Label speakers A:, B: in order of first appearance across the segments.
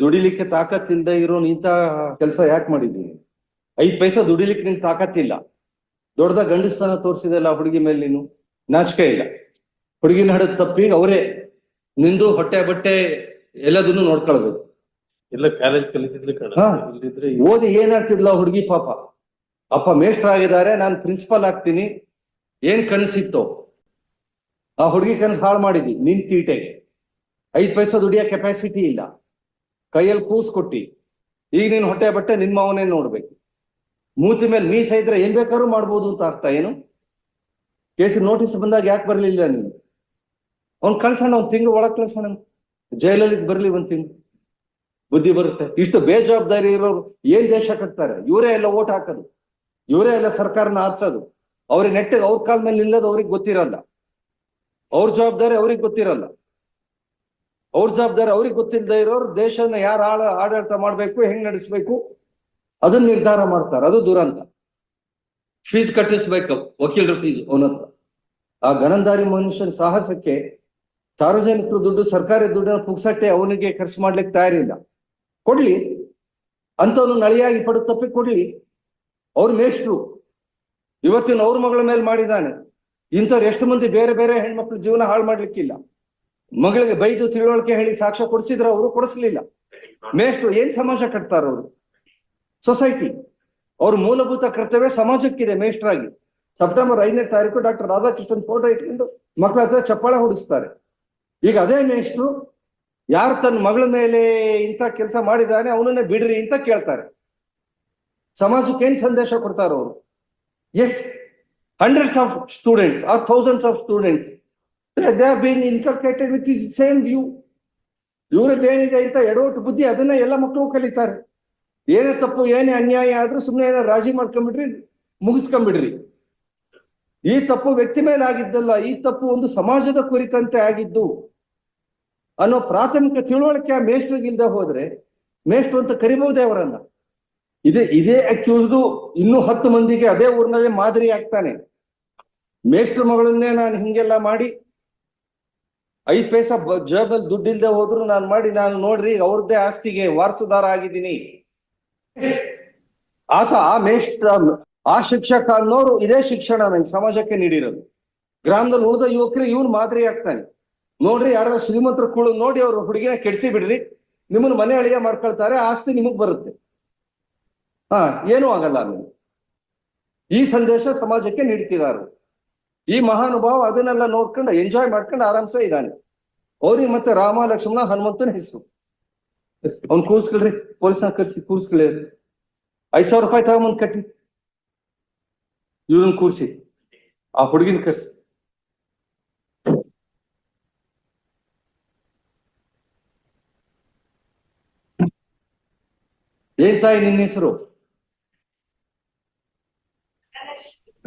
A: ದುಡಿಲಿಕ್ಕೆ ತಾಕತ್ತಿಂದ ಇರೋ ನಿಂತ ಕೆಲಸ ಯಾಕೆ ಮಾಡಿದ್ದೀನಿ ಐದ್ ಪೈಸಾ ದುಡಿಲಿಕ್ಕೆ ನಿನ್ ತಾಕತ್ತಿಲ್ಲ. ದೊಡ್ಡದ ಗಂಡಸ್ತನ ತೋರಿಸಿದಲ್ಲ ಹುಡುಗಿ ಮೇಲೆ ನೀನು? ನಾಚಿಕೆ ಇಲ್ಲ. ಹುಡುಗಿನ ಹಡದ್ ತಪ್ಪಿ ಅವರೇ ನಿಂದು ಹೊಟ್ಟೆ ಬಟ್ಟೆ ಎಲ್ಲದನ್ನು ನೋಡ್ಕೊಳ್ಬೇಕು.
B: ಎಲ್ಲ ಕಾಲೇಜ್ ಕಲಿತಿದ್ಲಿ
A: ಓದಿ ಏನಾಗ್ತಿದ್ಲ ಹುಡುಗಿ ಪಾಪ? ಅಪ್ಪ ಮೇಷ್ಟ್ರ ಆಗಿದ್ದಾರೆ ನಾನು ಪ್ರಿನ್ಸಿಪಲ್ ಆಗ್ತೀನಿ. ಏನ್ ಕನಸಿತ್ತು? ಆ ಹುಡುಗಿ ಕನಸು ಹಾಳು ಮಾಡಿದಿ ನಿನ್ ತೀಟೆಗೆ. ಐದ್ ಪೈಸಾ ದುಡಿಯೋ ಕೆಪಾಸಿಟಿ ಇಲ್ಲ. ಕೈಯಲ್ಲಿ ಕೂಸ್ ಕೊಟ್ಟಿ, ಈಗ ನೀನು ಹೊಟ್ಟೆ ಬಟ್ಟೆ ನಿನ್ ಮಾವನೇ ನೋಡ್ಬೇಕು. ಮೂತಿ ಮೇಲೆ ಮೀಸ ಇದ್ರೆ ಏನ್ ಬೇಕಾದ್ರೂ ಮಾಡ್ಬೋದು ಅಂತ ಅರ್ಥ ಏನು? ಕೇಸಿಗೆ ನೋಟಿಸ್ ಬಂದಾಗ ಯಾಕೆ ಬರ್ಲಿಲ್ಲ ನೀನು? ಅವ್ನ್ ಕಳ್ಸೋಣ ಒಂದ್ ತಿಂಗಳು ಒಳಗ್ ಕಳ್ಸೋಣ. ಜೈಲಲ್ಲಿ ಬರ್ಲಿ ಒಂದ್ ತಿಂಗಳು. ಬುದ್ಧಿ ಬರುತ್ತೆ. ಇಷ್ಟು ಬೇಜವಾಬ್ದಾರಿ ಇರೋರು ಏನ್ ದೇಶ ಕಟ್ತಾರೆ? ಇವರೇ ಎಲ್ಲ ಓಟ್ ಹಾಕೋದು. ಇವರೇ ಎಲ್ಲ ಸರ್ಕಾರನ ಆರ್ಸೋದು. ಅವ್ರಿಗೆ ನೆಟ್ಟಿಗೆ ಅವ್ರ ಕಾಲ ಮೇಲೆ ನಿಲ್ಲೋದು ಅವ್ರಿಗೆ ಗೊತ್ತಿರಲ್ಲ. ಅವ್ರ ಜವಾಬ್ದಾರಿ ಅವ್ರಿಗೆ ಗೊತ್ತಿರಲ್ಲ. ಅವ್ರ ಜವಾಬ್ದಾರಿ ಅವ್ರಿಗೆ ಗೊತ್ತಿಲ್ಲದೆ ಇರೋರು ದೇಶನ ಯಾರು ಆಳ ಆಡಳಿತ ಮಾಡ್ಬೇಕು ಹೆಂಗ್ ನಡೆಸ್ಬೇಕು ಅದನ್ನ ನಿರ್ಧಾರ ಮಾಡ್ತಾರೆ. ಅದು ದುರಂತ. ಫೀಸ್ ಕಟ್ಟಿಸ್ಬೇಕು ವಕೀಲರ ಫೀಸ್ ಅವನತ್ರ ಆ ಗಣಂದಾರಿ ಮನುಷ್ಯನ ಸಾಹಸಕ್ಕೆ ಸಾರ್ವಜನಿಕರು ದುಡ್ಡು ಸರ್ಕಾರಿ ದುಡ್ಡನ್ನು ಪುಗ್ಸಟ್ಟೆ ಅವನಿಗೆ ಖರ್ಚು ಮಾಡ್ಲಿಕ್ಕೆ ತಯಾರಿಲ್ಲ. ಕೊಡ್ಲಿ ಅಂತವನು ನಳಿಯಾಗಿ ಪಡೆದು ತಪ್ಪಿ ಕೊಡ್ಲಿ. ಅವ್ರ ಮೇಷ್ಟ್ರು ಇವತ್ತಿನ ಅವ್ರ ಮಗಳ ಮೇಲೆ ಮಾಡಿದ್ದಾನೆ. ಇಂಥವ್ರು ಎಷ್ಟು ಮಂದಿ ಬೇರೆ ಬೇರೆ ಹೆಣ್ಮಕ್ಳು ಜೀವನ ಹಾಳು ಮಾಡ್ಲಿಕ್ಕಿಲ್ಲ. ಮಗಳಿಗೆ ಬೈದು ತಿಳುವಳಿಕೆ ಹೇಳಿ ಸಾಕ್ಷ್ಯ ಕೊಡಿಸಿದ್ರ ಅವರು ಕೊಡಿಸ್ಲಿಲ್ಲ. ಮೇಷ್ಟ್ರು ಏನ್ ಸಮಾಜ ಕಟ್ತಾರ ಅವರು? ಸೊಸೈಟಿ ಅವ್ರ ಮೂಲಭೂತ ಕರ್ತವ್ಯ ಸಮಾಜಕ್ಕಿದೆ ಮೇಷ್ಟ್ರಾಗಿ. ಸೆಪ್ಟೆಂಬರ್ ಐದನೇ ತಾರೀಕು ಡಾಕ್ಟರ್ ರಾಧಾಕೃಷ್ಣನ್ ಫೋಟೋ ಇಟ್ಕೊಂಡು ಮಕ್ಕಳ ಹತ್ರ ಚಪ್ಪಾಳ ಹೊಡಿಸ್ತಾರೆ. ಈಗ ಅದೇ ಮೇಷ್ಟ್ರು ಯಾರು ತನ್ನ ಮಗಳ ಮೇಲೆ ಇಂಥ ಕೆಲಸ ಮಾಡಿದಾನೆ ಅವನನ್ನೇ ಬಿಡ್ರಿ ಅಂತ ಕೇಳ್ತಾರೆ. ಸಮಾಜಕ್ಕೆ ಏನ್ ಸಂದೇಶ ಕೊಡ್ತಾರೆ ಅವರು? As hundreds of students or thousands of students they are been inculcated with is same view ಇವ್ರದ್ದೇನಿದೆ ಅಂತ ಎಡವಟ್ಟು ಬುದ್ಧಿ, ಅದನ್ನ ಎಲ್ಲ ಮಕ್ಕಳು ಕಲಿತಾರೆ. ಏನೇ ತಪ್ಪು, ಏನೇ ಅನ್ಯಾಯ ಆದ್ರೂ ಸುಮ್ಮನೆ ಏನೋ ರಾಜಿ ಮಾಡ್ಕೊಂಡ್ಬಿಡ್ರಿ ಮುಗಿಸ್ಕೊಂಡ್ಬಿಡ್ರಿ. ಈ ತಪ್ಪು ವ್ಯಕ್ತಿ ಮೇಲೆ ಆಗಿದ್ದಲ್ಲ, ಈ ತಪ್ಪು ಒಂದು ಸಮಾಜದ ಕುರಿತಂತೆ ಆಗಿದ್ದು ಅನ್ನೋ ಪ್ರಾಥಮಿಕ ತಿಳುವಳಿಕೆ ಆ ಮೇಷ್ಟ್ರಿಗಿಲ್ದ ಹೋದ್ರೆ, ಮೇಷ್ಟ್ರು ಅಂತ ಕರಿಬಹುದೇ ಅವರನ್ನ? ಇದೇ ಇದೇ ಅಕ್ಯೂಸ್ಡು ಇನ್ನೂ ಹತ್ತು ಮಂದಿಗೆ ಅದೇ ಊರಿನಲ್ಲಿ ಮಾದರಿ ಆಗ್ತಾನೆ. ಮೇಷ್ಟ್ರ ಮಗಳನ್ನೇ ನಾನು ಹಿಂಗೆಲ್ಲ ಮಾಡಿ ಐದ್ ಪೈಸ ಜೇಬಲ್ಲಿ ದುಡ್ಡಿಲ್ದೆ ಹೋದ್ರು ನಾನು ಮಾಡಿ, ನಾನು ನೋಡ್ರಿ ಅವ್ರದ್ದೇ ಆಸ್ತಿಗೆ ವಾರಸುದಾರ ಆಗಿದ್ದೀನಿ. ಆತ ಆ ಮೇಷ್ಟ್ರ, ಆ ಶಿಕ್ಷಕ ಅನ್ನೋರು ಇದೇ ಶಿಕ್ಷಣ ನಂಗೆ ಸಮಾಜಕ್ಕೆ ನೀಡಿರೋದು. ಗ್ರಾಮದಲ್ಲಿ ಉಳಿದ ಯುವಕರು ಇವನು ಮಾದರಿ ಆಗ್ತಾನೆ. ನೋಡ್ರಿ ಯಾರ ಶ್ರೀಮಂತರ ಕುಳು ನೋಡಿ ಅವ್ರ ಹುಡುಗಿನ ಕೆಡಿಸಿ ಬಿಡ್ರಿ, ನಿಮ್ಮನ್ನ ಮನೆ ಅಳಿಗೆ ಮಾಡ್ಕೊಳ್ತಾರೆ, ಆಸ್ತಿ ನಿಮಗ್ ಬರುತ್ತೆ. ಹಾ, ಏನೂ ಆಗಲ್ಲ ನೀವು ಈ ಸಂದೇಶ ಸಮಾಜಕ್ಕೆ ನೀಡ್ತಿದ್ದಾರೆ ಈ ಮಹಾನುಭಾವ ಅದನ್ನೆಲ್ಲ ನೋಡ್ಕೊಂಡು ಎಂಜಾಯ್ ಮಾಡ್ಕೊಂಡು ಆರಾಮ್ಸೆ ಇದ್ದಾನೆ. ಅವ್ರಿಗೆ ಮತ್ತೆ ರಾಮ, ಲಕ್ಷ್ಮಣ, ಹನುಮಂತನ ಹೆಸರು. ಅವ್ನ್ ಕೂರ್ಸ್ಕೊಳ್ರಿ ಪೊಲೀಸ್ನ ಕರ್ಸಿ ಕೂರ್ಸ್ಕೊಳ್ಳಿ ಐದ್ ಸಾವಿರ ರೂಪಾಯಿ ತಗೊಂಬಂದ್ ಕಟ್ಟಿ. ಇವ್ರನ್ನ ಕೂರ್ಸಿ. ಆ ಹುಡುಗಿನ ಕರ್ಸಿ. ಏನ್ ತಾಯಿ ನಿನ್ನ ಹೆಸರು?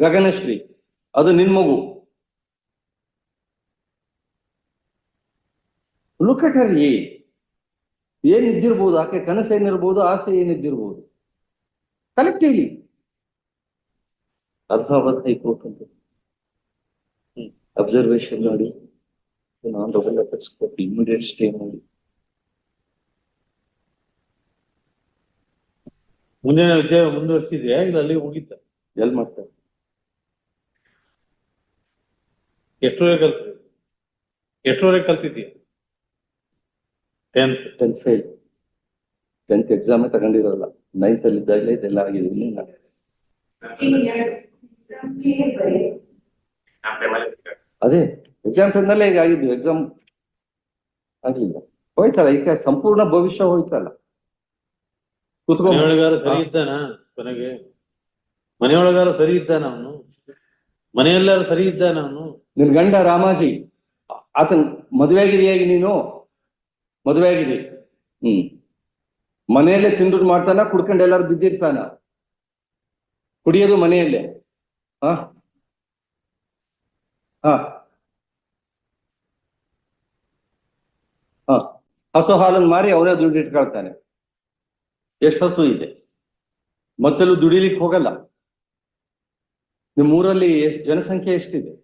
A: ಗಗನಶ್ರೀ. ಅದು ನಿನ್ ಮಗು. ಲುಕ್ ಅಟ್ ಹರ್ ಏಜ್ ಏನ್ ಇದ್ದಿರ್ಬೋದು ಆಕೆ ಕನಸು ಏನಿರ್ಬೋದು ಆಸೆ ಏನಿದ್ದಿರ್ಬೋದು. ಕಲೆಕ್ಟಿವ್ಲಿ ಅರ್ಧಾವತ್ ಹೈಕೋರ್ಟ್ ಅಂತ. ಅಬ್ಸರ್ವೇಷನ್ ಮಾಡಿ. ನಾನು ಕೊಟ್ಟು ಇಮಿಡಿಯೇಟ್ ಸ್ಟೇ ಮಾಡಿ.
B: ಮುಂದಿನ ವಿಚಾರ ಮುಂದುವರಿಸಿದ್ಯಾ? ಇಲ್ಲ ಅಲ್ಲಿ ಹೋಗಿತ್ತ
A: ಎಲ್ ಮಾಡ್ತಾರೆ?
B: ಎಷ್ಟುವರೆಗೆ ಕಲ್ತ್ರಿ ಎಷ್ಟುವರೆಗೆ ಕಲ್ತಿದ್ದೀಯ ಟೆಂತ್
A: ಟೆಂತ್ ಫೇಲ್ ಟೆಂತ್ ಎಕ್ಸಾಮೇ ತಗೊಂಡಿರಲ್ಲ. ನೈನ್ತ್ ಅಲ್ಲಿ ಇದ್ದಾಗಲೇ ಇದೆಲ್ಲ ಆಗಿದೆ. ಇನ್ನು
C: years, fifteen break.
A: ಅದೇ ಎಕ್ಸಾಮ್ ಟೈಮ್ನಲ್ಲೇ ಈಗ ಆಗಿದ್ದು ಎಕ್ಸಾಮ್ ಆಗ್ಲಿಲ್ಲ. ಹೋಯ್ತಲ್ಲ ಈಗ ಸಂಪೂರ್ಣ ಭವಿಷ್ಯ ಹೋಯ್ತಲ್ಲ. ಕುತ್ಕೊ.
B: ಮನೆಯೊಳಗಾರ ಸರಿ ಇದ್ದಾನ? ಕೊನೆಗೆ. ಮನೆಯೊಳಗಾರ ಸರಿ ಇದ್ದಾನ ಅವನು? ಮನೆಯಲ್ಲಾರು ಸರಿ ಇದ್ದಾನ ಅವನು?
A: ನಿನ್ ಗಂಡ ರಾಮಾಜಿ, ಆತನ್ ಮದುವೆ ಆಗಿದೆಯಾಗಿ ನೀನು? ಮದುವೆ ಆಗಿದೆ ಹ್ಮ್. ಮನೆಯಲ್ಲೇ ತಿಂದು ಮಾಡ್ತಾನ, ಕುಡ್ಕೊಂಡು ಎಲ್ಲಾರು ಬಿದ್ದಿರ್ತಾನ. ಕುಡಿಯೋದು ಮನೆಯಲ್ಲೇ. ಹ? ಹಸು ಹಾಲನ್ನು ಮಾರಿ ಅವನೇ ದುಡ್ಡು ಇಟ್ಕೊಳ್ತಾನೆ. ಎಷ್ಟು ಹಸು ಇದೆ? ಮತ್ತೆಲ್ಲೂ ದುಡಿಲಿಕ್ಕೆ ಹೋಗಲ್ಲ. ನಿಮ್ಮ ಊರಲ್ಲಿ ಎಷ್ಟು ಜನಸಂಖ್ಯೆ ಎಷ್ಟಿದೆ?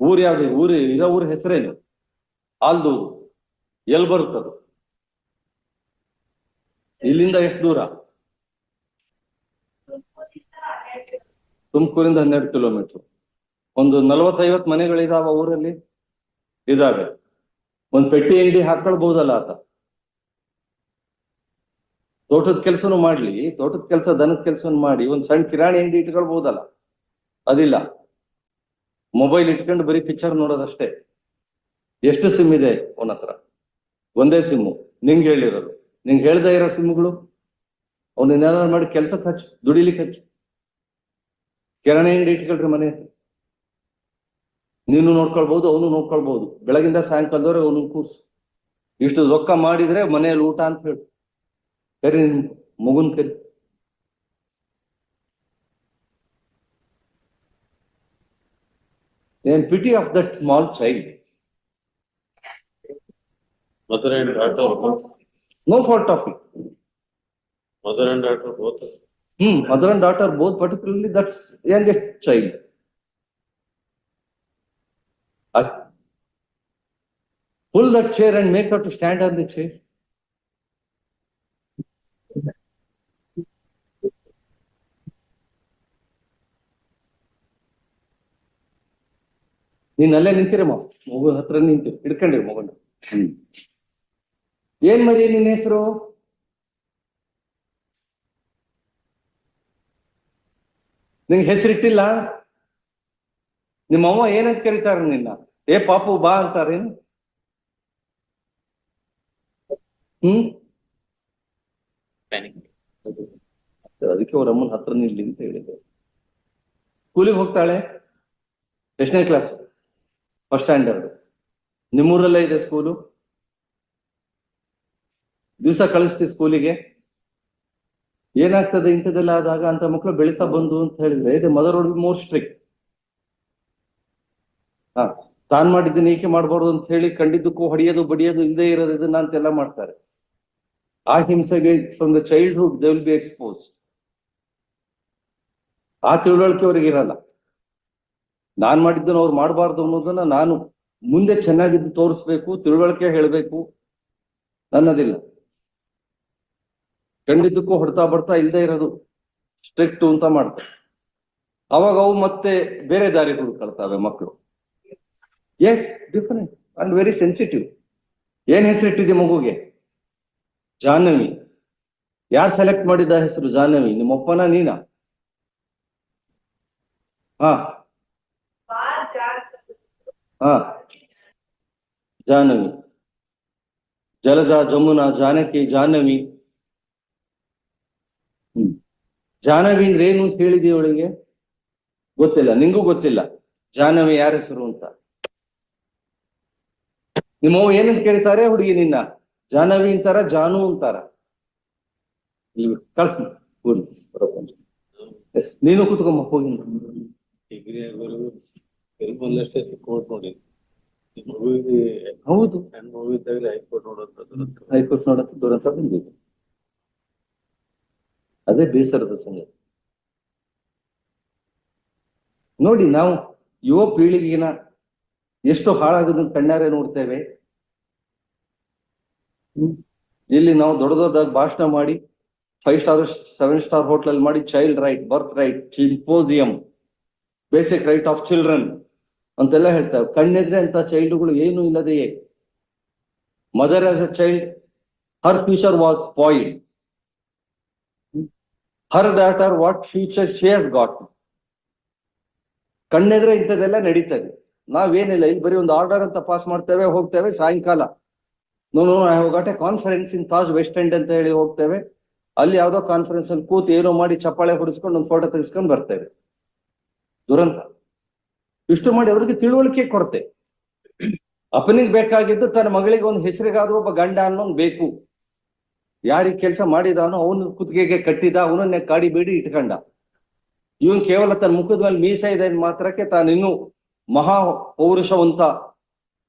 A: ಊರ್ ಯಾವ್ದು ಊರು ಇರೋ ಊರ ಹೆಸರೇನು? ಆಲ್ದೂರು ಎಲ್ ಬರುತ್ತದು? ಇಲ್ಲಿಂದ ಎಷ್ಟು ದೂರ? ತುಮಕೂರಿಂದ ಹನ್ನೆರಡು ಕಿಲೋಮೀಟರ್. ಒಂದು ನಲವತ್ತೈವತ್ ಮನೆಗಳಿದಾವ ಊರಲ್ಲಿ? ಇದಾವೆ. ಒಂದ್ ಪೆಟ್ಟಿ ಅಂಗಡಿ ಹಾಕೊಳ್ಬಹುದಲ್ಲ ಆತ? ತೋಟದ ಕೆಲಸನೂ ಮಾಡ್ಲಿ, ತೋಟದ ಕೆಲಸ ದನದ ಕೆಲಸನು ಮಾಡಿ, ಒಂದ್ ಸಣ್ಣ ಕಿರಾಣಿ ಅಂಗಡಿ ಇಟ್ಕೊಳ್ಬಹುದಲ್ಲ? ಅದಿಲ್ಲ. ಮೊಬೈಲ್ ಇಟ್ಕೊಂಡು ಬರೀ ಪಿಕ್ಚರ್ ನೋಡೋದಷ್ಟೇ. ಎಷ್ಟು ಸಿಮ್ ಇದೆ ಅವನ ಹತ್ರ? ಒಂದೇ ಸಿಮ್ಮು ನಿಂಗೆ ಹೇಳಿರೋದು. ನಿಂಗೆ ಹೇಳ್ದೆ ಇರೋ ಸಿಮ್ಗಳು ಅವನು ಏನಾದ್ರು ಮಾಡಿ ಕೆಲ್ಸಕ್ಕೆ ಹಚ್ಚು ದುಡಿಲಿಕ್ಕೆ ಹಚ್ಚು. ಕೆರಣೆ ಅಂಗಡಿ ಇಟ್ಕೊಳ್ರಿ ಮನೆ ನೀನು ನೋಡ್ಕೊಳ್ಬಹುದು ಅವನು ನೋಡ್ಕೊಳ್ಬಹುದು ಬೆಳಗಿಂದ ಸಾಯಂಕಾಲದವರೆ ಅವನು ಕೂರ್ಸು. ಇಷ್ಟು ರೊಕ್ಕ ಮಾಡಿದ್ರೆ ಮನೆಯಲ್ಲಿ ಊಟ ಅಂತ ಹೇಳು. ಕರಿ ಮಗುನ್ ಕರಿ. Then pity of that small child.
B: Mother and daughter
A: both. No fault of
B: it. Mother and daughter both.
A: Hmm, mother and daughter both, particularly that's youngest child. Pull that chair and make her to stand on the chair. ನೀನ್ ಅಲ್ಲೇ ನಿಂತಿರಮ್ಮ ಮಗು ಹತ್ರ ನಿಂತು ಹಿಡ್ಕೊಂಡಿರಿ ಮಗನ. ಹ್ಮ್. ಏನ್ ಮರಿ ನಿನ್ನ ಹೆಸರು? ನಿಂಗೆ ಹೆಸರಿಟ್ಟಿಲ್ಲ? ನಿಮ್ಮ ಅವ್ವ ಏನಂತ ಕರೀತಾರ ನಿನ್ನ? ಏ ಪಾಪು ಬಾ ಅಂತಾರೇನು? ಹ್ಮ್? ಅದಕ್ಕೆ ಅವ್ರ ಅಮ್ಮನ ಹತ್ರ ನಿಲ್ಲಿ ಅಂತ ಹೇಳಿದ್ರು. ಸ್ಕೂಲಿಗೆ ಹೋಗ್ತಾಳೆ? ಎಷ್ಟನೇ ಕ್ಲಾಸ್ ಫಸ್ಟ್ ಸ್ಟ್ಯಾಂಡರ್ಡ್ ನಿಮ್ಮೂರಲ್ಲೇ ಇದೆ ಸ್ಕೂಲು ದಿವಸ ಕಳಿಸ್ತಿ ಸ್ಕೂಲಿಗೆ ಏನಾಗ್ತದೆ ಇಂಥದ್ದೆಲ್ಲ ಆದಾಗ ಅಂತ ಮಕ್ಕಳು ಬೆಳೀತಾ ಬಂದು ಅಂತ ಹೇಳಿದ್ರೆ, ಇದು ಮದರ್ ವುಡ್ ಮೋರ್ ಸ್ಟ್ರಿಕ್ ಹಾ, ತಾನ್ ಮಾಡಿದ್ದನ್ನ ಏಕೆ ಮಾಡಬಾರ್ದು ಅಂತ ಹೇಳಿ ಕಂಡಿದ್ದಕ್ಕೂ ಹೊಡೆಯೋದು ಬಡಿಯೋದು ಇಲ್ಲದೆ ಇರೋದು ಇದನ್ನ ಅಂತೆಲ್ಲ ಮಾಡ್ತಾರೆ. ಆ ಹಿಂಸೆಗೆ from the childhood they will be expose ಆ ತಿಳುವಳಿಕೆ ಅವ್ರಿಗೆ ಇರಲ್ಲ ನಾನ್ ಮಾಡಿದ್ದನ್ನು ಅವ್ರು ಮಾಡಬಾರ್ದು ಅನ್ನೋದನ್ನ ನಾನು ಮುಂದೆ ಚೆನ್ನಾಗಿದ್ದು ತೋರಿಸ್ಬೇಕು, ತಿಳುವಳಿಕೆ ಹೇಳಬೇಕು ನನ್ನದಿಲ್ಲ ಕಂಡಿದ್ದಕ್ಕೂ ಹೊಡ್ತಾ ಬರ್ತಾ ಇಲ್ಲದೆ ಇರೋದು ಸ್ಟ್ರಿಕ್ಟ್ ಅಂತ ಮಾಡ್ತಾರೆ. ಅವಾಗ ಅವು ಮತ್ತೆ ಬೇರೆ ದಾರಿ ಹುಡುಕಳ್ತಾವೆ ಮಕ್ಕಳು is different and very sensitive ಏನ್ ಹೆಸರಿಟ್ಟಿದೆ ಮಗುಗೆ? ಜಾಹ್ನವಿ. ಯಾರು ಸೆಲೆಕ್ಟ್ ಮಾಡಿದ ಹೆಸರು ಜಾಹ್ನವಿ? ನಿಮ್ಮಪ್ಪನ, ನೀನಾ? ಹಾ. ಹಾ ಜಾಹ್ನವಿ. ಜಲಜ ಜಮುನಾ ಜಾನಕಿ ಜಾಹ್ನವಿ. ಹ್ಮ್. ಜಾಹ್ನವಿ ಅಂದ್ರೆ ಏನು ಅಂತ ಹೇಳಿದಿ ಅವಳಿಗೆ? ಗೊತ್ತಿಲ್ಲ, ನಿಂಗೂ ಗೊತ್ತಿಲ್ಲ. ಜಾಹ್ನವಿ ಯಾರ ಹೆಸರು ಅಂತ? ನಿಮ್ಮ ಏನಂತ ಕೇಳ್ತಾರೆ ಹುಡುಗಿ ನಿನ್ನ? ಜಾಹ್ನವಿ ಅಂತಾರ, ಜಾನು ಅಂತಾರ? ಇಲ್ಲಿ ಕಳ್ಸ ನೀನು ಕುತ್ಕೊಂಬ ಹೋಗಿ.
B: ಆಗೋವರೆಗೂ ಫಿಲ್ಮಲ್ಲಷ್ಟೇ ಸಿಕ್ಕೋಟ್ ನೋಡಿ. ಈ ಮಗುವಿಗೆ
A: ಹೌದು.
B: ಸಣ್ಣ ಮಗು ಇದ್ದಾಗಲೇ ಹೈಕೋರ್ಟ್ ನೋಡೋದು
A: ಹೈಕೋರ್ಟ್ ನೋಡಂತ ದುರಂತ ಬಂದಿದೆ. ಅದೇ ಬೇಸರದ ಸಂಗತಿ. ನೋಡಿ ನಾವು ಯುವ ಪೀಳಿಗೆನ ಎಷ್ಟು ಹಾಳಾಗೋದನ್ನ ಕಣ್ಣಾರೆ ನೋಡ್ತೇವೆ. ಇಲ್ಲಿ ನಾವು ದೊಡ್ಡ ದೊಡ್ಡದಾಗಿ ಭಾಷಣ ಮಾಡಿ ಫೈವ್ ಸ್ಟಾರ್ ಸೆವೆನ್ ಸ್ಟಾರ್ ಹೋಟ್ಲಲ್ಲಿ ಮಾಡಿ child right birth right symposium basic right of children ಅಂತೆಲ್ಲ ಹೇಳ್ತಾರೆ. ಕಣ್ಣೆದ್ರೆ ಅಂತ ಚೈಲ್ಡ್ಗಳು ಏನು ಇಲ್ಲದೆಯೇ? Mother as a child her future was spoiled her daughter what future she's got ಕಣ್ಣೆದ್ರೆ ಇಂಥದ್ದೆಲ್ಲ ನಡೀತದೆ. ನಾವೇನಿಲ್ಲ, ಇಲ್ಲಿ ಬರೀ ಒಂದು ಆರ್ಡರ್ ಅಂತ ಪಾಸ್ ಮಾಡ್ತೇವೆ, ಹೋಗ್ತೇವೆ, ಸಾಯಂಕಾಲ. No I have got a conference in Taj west end ಅಂತ ಹೇಳಿ ಹೋಗ್ತೇವೆ. ಅಲ್ಲಿ ಯಾವ್ದೋ ಕಾನ್ಫರೆನ್ಸ್ ಅಲ್ಲಿ ಕೂತು ಏನೋ ಮಾಡಿ ಚಪ್ಪಾಳೆ ಹೊಡಿಸ್ಕೊಂಡು ಒಂದು ಫೋಟೋ ತೆಗೆಸ್ಕೊಂಡು ಬರ್ತೇವೆ. ದುರಂತ. ಇಷ್ಟು ಮಾಡಿ ಅವರಿಗೆ ತಿಳುವಳಿಕೆ ಕೊರತೆ. ಅಪ್ಪನಿಗೆ ಬೇಕಾಗಿದ್ದು ತನ್ನ ಮಗಳಿಗೆ ಒಂದು ಹೆಸರಿಗಾದ್ರೂ ಒಬ್ಬ ಗಂಡ ಅನ್ನೋನ್ ಬೇಕು. ಯಾರಿಗೆ ಕೆಲಸ ಮಾಡಿದಾನೋ ಅವನು ಕುತ್ತಿಗೆಗೆ ಕಟ್ಟಿದ, ಅವನನ್ನೇ ಕಾಡಿ ಬೇಡಿ ಇಟ್ಕೊಂಡ. ಇವನ್ ಕೇವಲ ತನ್ನ ಮುಖದ ಮೇಲೆ ಮೀಸ ಇದೆ ಮಾತ್ರಕ್ಕೆ ತಾನಿನ್ನು ಮಹಾ ಪೌರುಷವಂತ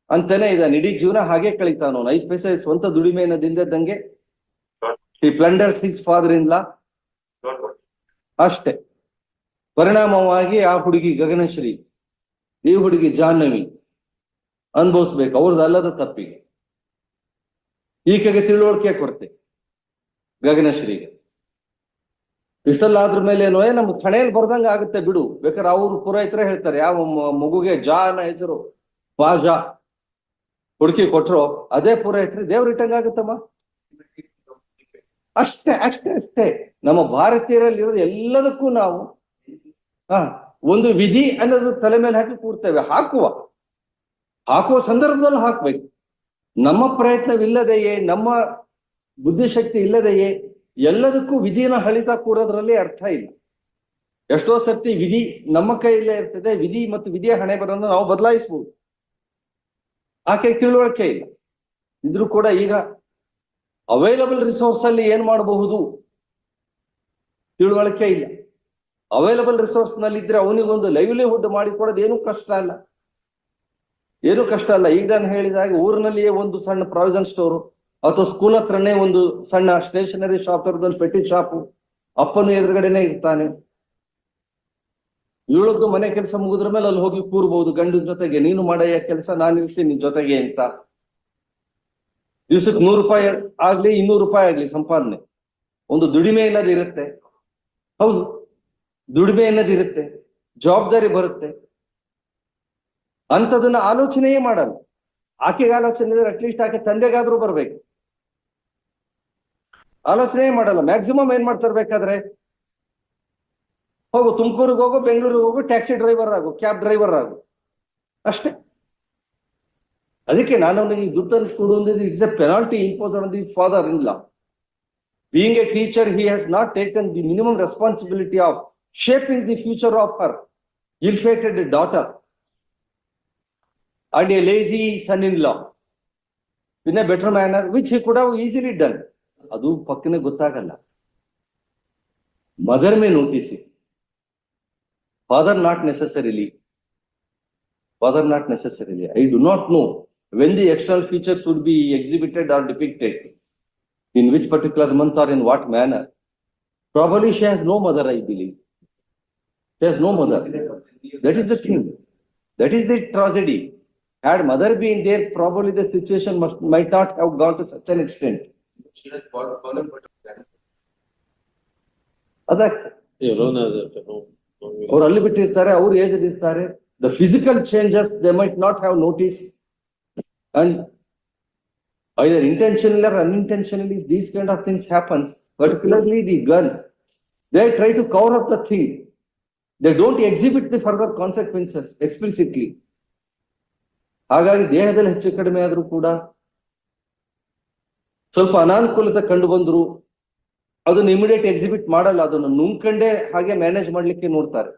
A: ಅಂತಾನೆ ಇದ್ದಾನೆ. ಇಡೀ ಜೀವನ ಹಾಗೆ ಕಳೀತಾನ ಅವನು. ಐದು ಪೈಸೆ ಸ್ವಂತ ದುಡಿಮೆಯನ್ನು ದಿಂದದ್ದಂಗೆ ಈ ಪ್ಲಂಡರ್ಸ್ ಹಿಸ್ ಫಾದರ್ ಇನ್ ಲಾ ಅಷ್ಟೇ. ಪರಿಣಾಮವಾಗಿ ಆ ಹುಡುಗಿ ಗಗನಶ್ರೀ ಈ ಹುಡುಗಿ ಜಾಹ್ನವಿ ಅನುಭವಿಸ್ಬೇಕು. ಅವ್ರದ್ದು ಅಲ್ಲದ ತಪ್ಪಿಗೆ. ಈಕೆಗೆ ತಿಳುವಳಿಕೆ ಕೊಡ್ತೆ. ಗಗನಶ್ರೀಗೆ. ಇಷ್ಟೆಲ್ಲ ಆದ್ರ ಮೇಲೆ ಏನೋ ನಮ್ಗೆ ಕಣೆಯಲ್ಲಿ ಬರ್ದಂಗ ಆಗುತ್ತೆ ಬಿಡು. ಬೇಕಾದ್ರೆ ಅವ್ರು ಪುರೋಹಿತರ ಹೇಳ್ತಾರೆ. ಯಾವ ಮಗುಗೆ ಜಾ ಅನ್ನೋ ಹೆಸರು ಬಾಜಾ ಹುಡುಕಿ ಕೊಟ್ರು, ಅದೇ ಪುರೋಹಿತರು ದೇವ್ರ ಇಟ್ಟಂಗ ಆಗುತ್ತಮ್ಮ? ಅಷ್ಟೇ ಅಷ್ಟೇ ಅಷ್ಟೇ. ನಮ್ಮ ಭಾರತೀಯರಲ್ಲಿ ಇರೋದು ಎಲ್ಲದಕ್ಕೂ ನಾವು, ಹಾ. ಒಂದು ವಿಧಿ ಅನ್ನೋದು ತಲೆ ಮೇಲೆ ಹಾಕಿ ಕೂರ್ತೇವೆ. ಹಾಕುವ. ಹಾಕುವ ಸಂದರ್ಭದಲ್ಲಿ ಹಾಕ್ಬೇಕು. ನಮ್ಮ ಪ್ರಯತ್ನವಿಲ್ಲದೆಯೇ, ನಮ್ಮ ಬುದ್ಧಿಶಕ್ತಿ ಇಲ್ಲದೆಯೇ ಎಲ್ಲದಕ್ಕೂ ವಿಧಿನ ಹಳಿತಾ ಕೂರೋದ್ರಲ್ಲಿ ಅರ್ಥ ಇಲ್ಲ. ಎಷ್ಟೋ ಸರ್ತಿ ವಿಧಿ ನಮ್ಮ ಕೈಯಲ್ಲೇ ಇರ್ತದೆ, ವಿಧಿ ಮತ್ತು ವಿಧಿಯ ಹಣೆ ಬರೋದನ್ನು ನಾವು ಬದಲಾಯಿಸಬಹುದು ಆಕೆ ತಿಳುವಳಿಕೆ ಇಲ್ಲ. ಇದ್ರೂ ಕೂಡ ಈಗ ಅವೈಲಬಲ್ ರಿಸೋರ್ಸ್ ಅಲ್ಲಿ ಏನ್ ಮಾಡಬಹುದು? ತಿಳುವಳಿಕೆ ಇಲ್ಲ. ಅವೈಲಬಲ್ ರಿಸೋರ್ಸ್ನಲ್ಲಿ ಇದ್ರೆ ಅವನಿಗೊಂದು ಲೈವ್ಲಿಹುಡ್ ಮಾಡಿಕೊಡೋದು ಏನು ಕಷ್ಟ ಅಲ್ಲ. ಏನು ಕಷ್ಟ ಅಲ್ಲ. ಈಗ ನಾನು ಹಾಗೆ ಊರಿನಲ್ಲಿಯೇ ಒಂದು ಸಣ್ಣ ಪ್ರಾವಿಷನ್ ಸ್ಟೋರ್ ಅಥವಾ ಸ್ಕೂಲ್ ಹತ್ರನೇ ಒಂದು ಸಣ್ಣ ಸ್ಟೇಷನರಿ ಶಾಪ್ ತರದೊಂದು ಪೆಟ್ಟಿ ಶಾಪು ಅಪ್ಪನ ಎದುರುಗಡೆನೆ ಇರ್ತಾನೆ. ಇವಳದ್ದು ಮನೆ ಕೆಲಸ ಮುಗಿದ್ರ ಮೇಲೆ ಅಲ್ಲಿ ಹೋಗಿ ಕೂರ್ಬಹುದು ಗಂಡನ ಜೊತೆಗೆ, ನೀನು ಮಾಡಯ್ಯ ಕೆಲಸ, ನಾನು ಇರ್ತೀನಿ ನಿನ್ ಜೊತೆಗೆ ಅಂತ. ದಿವ್ಸಕ್ಕೆ ನೂರು ರೂಪಾಯಿ ಆಗ್ಲಿ, ಇನ್ನೂರು ರೂಪಾಯಿ ಆಗ್ಲಿ ಸಂಪಾದನೆ. ಒಂದು ದುಡಿಮೆ ಅನ್ನೋದು ಇರುತ್ತೆ. ಹೌದು. ದುಡಿಮೆ ಅನ್ನೋದು ಇರುತ್ತೆ ಜವಾಬ್ದಾರಿ ಬರುತ್ತೆ. ಅಂತದನ್ನ ಆಲೋಚನೆಯೇ ಮಾಡಲ್ಲ. ಆಕೆಗೆ ಆಲೋಚನೆ ಇದ್ರೆ ಅಟ್ಲೀಸ್ಟ್ ಆಕೆ ತಂದೆಗಾದ್ರೂ ಬರ್ಬೇಕು. ಆಲೋಚನೆ ಮಾಡಲ್ಲ. ಮ್ಯಾಕ್ಸಿಮಮ್ ಏನ್ ಮಾಡ್ತಿರ್ಬೇಕಾದ್ರೆ ಹೋಗು, ತುಮಕೂರಿಗೆ ಹೋಗು, ಬೆಂಗಳೂರಿಗೆ ಹೋಗು ಟ್ಯಾಕ್ಸಿ ಡ್ರೈವರ್ ಆಗು ಕ್ಯಾಬ್ ಡ್ರೈವರ್ ಆಗು. ಅಷ್ಟೇ. ಅದಕ್ಕೆ ನಾನು ಈ ದುಡ್ಡನ್ನು ಕೊಡುವುದು it's a penalty impose on the father in law being a teacher he has not taken the minimum responsibility of shaping the future of her ill fated daughter and a lazy son-in-law in a better manner, which he could have easily done. ಅದು ಪಕ್ಕನೆ ಗೊತ್ತಾಗಲ್ಲ. Mother may notice father not necessarily father not necessarily I do not know when the external features would be exhibited or depicted in which particular month or in what manner probably she has no mother I believe She has no mother That is the thing. That is the tragedy. Had mother been there, probably the situation must, might not have gone to such an extent.
D: She has fallen, fallen, but.
A: ಅದಾಗ್ತದೆ
B: alone as a.
A: ಅವ್ರು ಅಲ್ಲಿ ಬಿಟ್ಟಿರ್ತಾರೆ ಅವ್ರು age ಇರ್ತಾರೆ the physical changes they might not have notice and either intentionally or unintentionally these kind of things happens particularly the girls they try to cover up the thing They don't exhibit the further consequences explicitly ಹಾಗಾಗಿ ದೇಹದಲ್ಲಿ ಹೆಚ್ಚು ಕಡಿಮೆ ಆದರೂ ಕೂಡ ಸ್ವಲ್ಪ ಅನಾನುಕೂಲತೆ ಕಂಡು ಬಂದ್ರು ಅದನ್ನ ಇಮಿಡಿಯೇಟ್ ಎಕ್ಸಿಬಿಟ್ ಮಾಡಲ್ಲ ಅದನ್ನು ನುಂಗ್ಕಂಡೇ ಹಾಗೆ ಮ್ಯಾನೇಜ್ ಮಾಡ್ಲಿಕ್ಕೆ ನೋಡ್ತಾರೆ.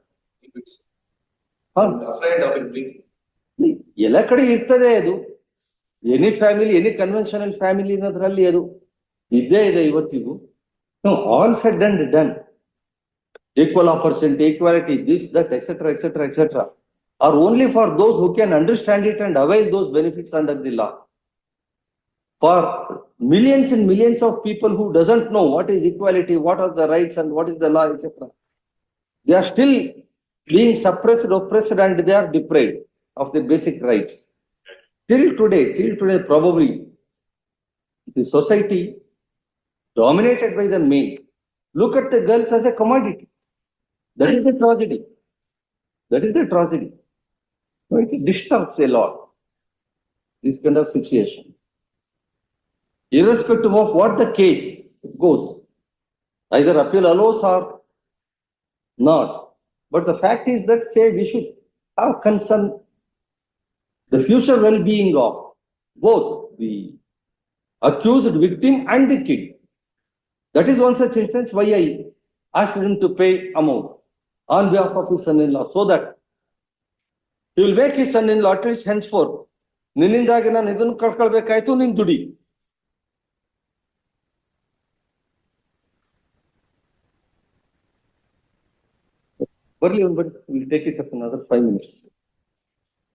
A: ಎಲ್ಲ ಕಡೆ ಇರ್ತದೆ ಅದು. Any family any conventional family ಅನ್ನೋದ್ರಲ್ಲಿ ಅದು ಇದ್ದೇ ಇದೆ ಇವತ್ತಿಗೂ. All said and done equal opportunity, equality, this, that, etc., etc., etc., are only for those who can understand it and avail those benefits under the law. For millions and millions of people who doesn't know what is equality, what are the rights, and what is the law, etc., they are still being suppressed, oppressed, and they are deprived of the basic rights. Till today, till today, probably the society dominated by the men look at the girls as a commodity. That is the tragedy. That is the tragedy. So It disturbs a lot, this kind of situation irrespective of what the case goes. Either appeal allows or not. But the fact is that say we should have concern the future well-being of both the accused victim and the kid. That is one such instance why I asked him to pay amount on behalf of his son-in-law so that he will make his son-in-law at least henceforth ನಿನ್ನಿಂದಾಗಿ ನಾನು ಇದನ್ನು ಕಳ್ಕೊಳ್ಬೇಕಾಯ್ತು ನಿನ್ ದುಡಿ ಬರ್ಲಿ ಒಂದು but will take it up another five minutes.